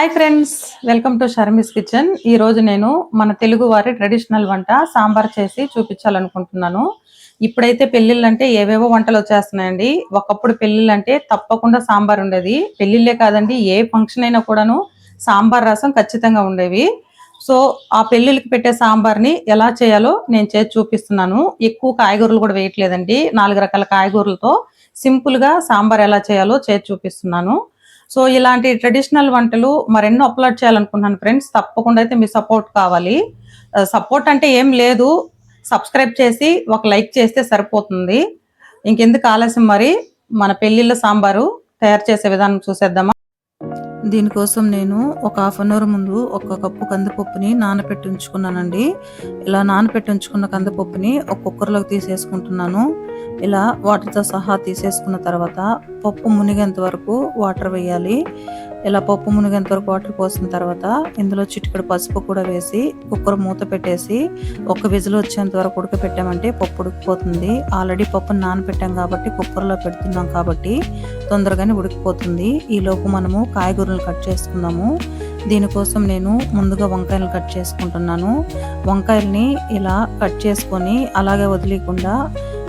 Hi friends welcome to Sharmi's kitchen ఈ రోజు నేను మన తెలుగు వారి ట్రెడిషనల్ వంట సాంబార్ చేసి చూపించాలనుకుంటున్నాను. ఇప్పుడైతే పెళ్ళిళ్ళంటే ఏవేవో వంటలు వచ్చేస్తున్నాయండి. ఒకప్పుడు పెళ్ళిళ్ళంటే తప్పకుండా సాంబార్ ఉండేది. పెళ్ళిళ్ళే కాదండి ఏ ఫంక్షన్ అయినా కూడాను సాంబార్ రసం ఖచ్చితంగా ఉండేవి. సో ఆ పెళ్ళిళ్ళకి పెట్టే సాంబార్ని ఎలా చేయాలో నేను చేసి చూపిస్తున్నాను. ఎక్కువ కాయగూరలు కూడా వేయట్లేదండి. నాలుగు రకాల కాయగూరలతో సింపుల్గా సాంబార్ ఎలా చేయాలో చేసి చూపిస్తున్నాను. సో ఇలాంటి ట్రెడిషనల్ వంటలు మరెన్నో అప్లోడ్ చేయాలనుకుంటున్నాను ఫ్రెండ్స్ తప్పకుండా అయితే మీ సపోర్ట్ కావాలి. Uh, సపోర్ట్ అంటే ఏం లేదు. సబ్స్క్రైబ్ చేసి ఒక లైక్ చేస్తే సరిపోతుంది. ఇంకెందుకు ఆలస్యం మరి? మన పెళ్ళిళ్ళ సాంబారు తయారు చేసే విధానం చూసేద్దామా? దీనికోసం నేను ఒక హాఫ్ అన్ అవర్ ముందు ఒక కప్పు కందిపప్పుని నానబెట్టి ఉంచుకున్నానండి. ఇలా నానబెట్టి ఉంచుకున్న కందిపప్పుని ఒక కుక్కర్లోకి తీసేసుకుంటున్నాను. ఇలా వాటర్తో సహా తీసేసుకున్న తర్వాత పప్పు మునిగేంత వరకు వాటర్ వేయాలి. ఇలా పప్పు మునిగేంత వరకు వాటర్ పోసిన తర్వాత ఇందులో చిటికడు పసుపు కూడా వేసి కుక్కర్ మూత పెట్టేసి ఒక విజిల్ వచ్చేంత వరకు ఉడకపెట్టామంటే పప్పు ఉడికిపోతుంది. ఆల్రెడీ పప్పును నానబెట్టాం కాబట్టి కుక్కర్లో పెడుతున్నాం కాబట్టి తొందరగానే ఉడికిపోతుంది. ఈలోపు మనము కాయగూరలు కట్ చేసుకుందాము. దీనికోసం నేను ముందుగా వంకాయలు కట్ చేసుకుంటున్నాను. వంకాయల్ని ఇలా కట్ చేసుకొని అలాగే వదిలేకుండా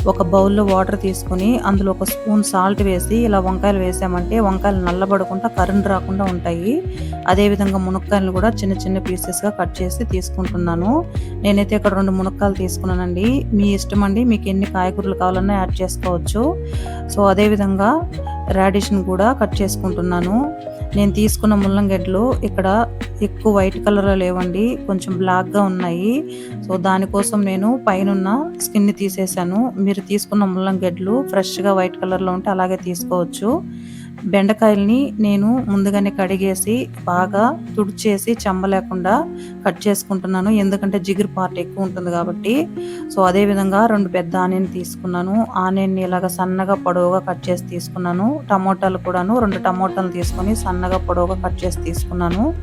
ఒక బౌల్లో వాటర్ తీసుకొని అందులో ఒక స్పూన్ సాల్ట్ వేసి ఇలా వంకాయలు వేసామంటే వంకాయలు నల్లబడకుండా కరెంట్ రాకుండా ఉంటాయి. అదేవిధంగా మునక్కాయలు కూడా చిన్న చిన్న పీసెస్గా కట్ చేసి తీసుకుంటున్నాను. నేనైతే ఇక్కడ రెండు మునక్కాయలు తీసుకున్నానండి. మీ ఇష్టం అండి మీకు ఎన్ని కాయగూరలు కావాలన్నా యాడ్ చేసుకోవచ్చు. సో అదేవిధంగా రాడిష్ని కూడా కట్ చేసుకుంటున్నాను. నేను తీసుకున్న ముల్లంగడ్డలు ఇక్కడ ఎక్కువ వైట్ కలర్లో లేవండి కొంచెం బ్లాక్గా ఉన్నాయి. సో దానికోసం నేను పైన స్కిన్ని తీసేసాను మీరు తీసుకున్న ముల్లంగడ్డలు ఫ్రెష్గా వైట్ కలర్లో ఉంటే అలాగే తీసుకోవచ్చు. బెండకాయల్ని నేను ముందుగానే కడిగేసి బాగా తుడిచేసి చెమ్మ లేకుండా కట్ చేసుకుంటున్నాను. ఎందుకంటే జిగురు పార్ట్ ఎక్కువ ఉంటుంది కాబట్టి. సో అదే విధంగా రెండు పెద్ద ఆనియన్ తీసుకున్నాను. ఆనియన్ని ఇలాగ సన్నగా పొడవుగా కట్ చేసి తీసుకున్నాను. టమోటాలు కూడాను రెండు టమోటాలు తీసుకొని సన్నగా పొడవుగా కట్ చేసి తీసుకున్నాను.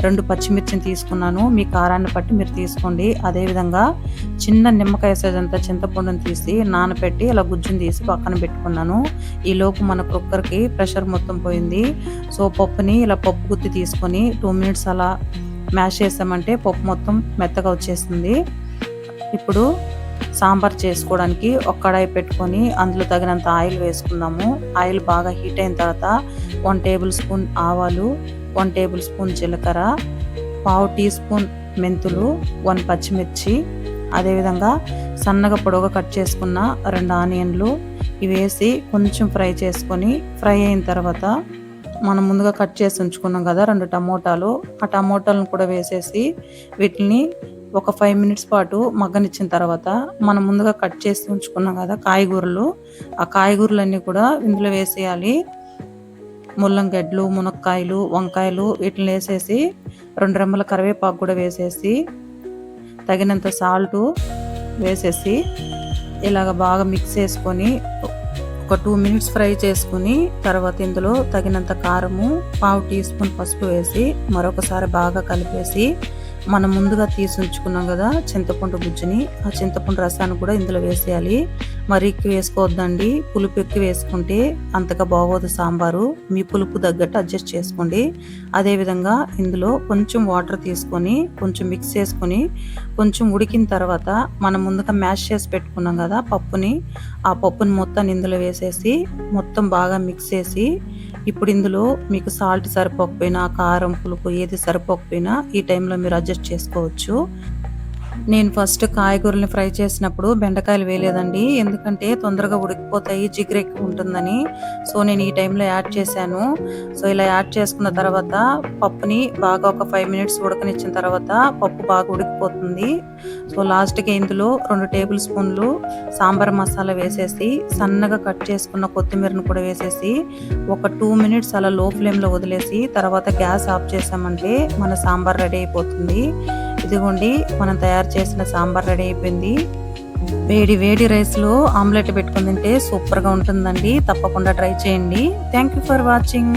రెండు పచ్చిమిర్చిని తీసుకున్నాను. మీ కారాన్ని బట్టి మీరు తీసుకోండి. అదేవిధంగా చిన్న నిమ్మకాయ సైజ్ అంతా చింతపండుని తీసి నానబెట్టి ఇలా గుజ్జుని తీసి పక్కన పెట్టుకున్నాను. ఈ లోపు మన కుక్కర్కి ప్రెషర్ మొత్తం పోయింది. సో పప్పుని ఇలా పప్పు గుత్తి తీసుకొని టూ మినిట్స్ అలా మ్యాష్ చేసామంటే పప్పు మొత్తం మెత్తగా వచ్చేసింది. ఇప్పుడు సాంబార్ చేసుకోవడానికి ఒక కడాయి పెట్టుకొని అందులో తగినంత ఆయిల్ వేసుకుందాము. ఆయిల్ బాగా హీట్ అయిన తర్వాత వన్ టేబుల్ స్పూన్ ఆవాలు వన్ టేబుల్ స్పూన్ జీలకర్ర పావు టీ స్పూన్ మెంతులు వన్ పచ్చిమిర్చి అదేవిధంగా సన్నగా పొడవుగా కట్ చేసుకున్న రెండు ఆనియన్లు ఇవి వేసి కొంచెం ఫ్రై చేసుకొని ఫ్రై అయిన తర్వాత మనం ముందుగా కట్ చేసి ఉంచుకున్నాం కదా రెండు టమోటాలు. ఆ టమోటాలను కూడా వేసేసి వీటిని ఒక ఫైవ్ మినిట్స్ పాటు మగ్గనిచ్చిన తర్వాత మనం ముందుగా కట్ చేసి ఉంచుకున్నాం కదా కాయగూరలు. ఆ కాయగూరలన్నీ కూడా ఇందులో వేసేయాలి. ముల్లంగడ్డలు మునక్కాయలు వంకాయలు వీటిని వేసేసి రెండు రెమ్మల కరివేపాకు కూడా వేసేసి తగినంత సాల్టు వేసేసి ఇలాగ బాగా మిక్స్ చేసుకొని ఒక టూ మినిట్స్ ఫ్రై చేసుకుని తర్వాత ఇందులో తగినంత కారము పావు టీ స్పూన్ పసుపు వేసి మరొకసారి బాగా కలిపేసి మనం ముందుగా తీసి ఉంచుకున్నాం కదా చింతపండు గుజ్జుని. ఆ చింతపండు రసాన్ని కూడా ఇందులో వేసేయాలి. మరి ఎక్కువ వేసుకోవద్దండి. పులుపు ఎక్కువ వేసుకుంటే అంతగా బాగోదు సాంబారు. మీ పులుపు తగ్గట్టు అడ్జస్ట్ చేసుకోండి. అదేవిధంగా ఇందులో కొంచెం వాటర్ తీసుకొని కొంచెం మిక్స్ చేసుకొని కొంచెం ఉడికిన తర్వాత మనం ముందుగా మ్యాష్ చేసి పెట్టుకున్నాం కదా పప్పుని. ఆ పప్పుని మొత్తాన్ని ఇందులో వేసేసి మొత్తం బాగా మిక్స్ చేసి ఇప్పుడు ఇందులో మీకు సాల్ట్ సరిపోకపోయినా కారం పులుపు ఏది సరిపోకపోయినా ఈ టైంలో మీరు అడ్జస్ట్ చేసుకోవచ్చు. నేను ఫస్ట్ కాయగూరల్ని ఫ్రై చేసినప్పుడు బెండకాయలు వేయలేదండి. ఎందుకంటే తొందరగా ఉడికిపోతాయి జిగురెక్కి ఉంటుందని. సో నేను ఈ టైంలో యాడ్ చేశాను. సో ఇలా యాడ్ చేసుకున్న తర్వాత పప్పుని బాగా ఒక ఫైవ్ మినిట్స్ ఉడకనిచ్చిన తర్వాత పప్పు బాగా ఉడికిపోతుంది. సో లాస్ట్కి ఇందులో రెండు టేబుల్ స్పూన్లు సాంబార్ మసాలా వేసేసి సన్నగా కట్ చేసుకున్న కొత్తిమీరను కూడా వేసేసి ఒక టూ మినిట్స్ అలా లో ఫ్లేమ్లో వదిలేసి తర్వాత గ్యాస్ ఆఫ్ చేసామంటే మన సాంబార్ రెడీ అయిపోతుంది. ఇదిగోండి మనం తయారు చేసిన సాంబార్ రెడీ అయిపోయింది. వేడి వేడి రైస్లో ఆమ్లెట్ పెట్టుకుని తింటే సూపర్గా ఉంటుందండి. తప్పకుండా ట్రై చేయండి. Thank you for watching.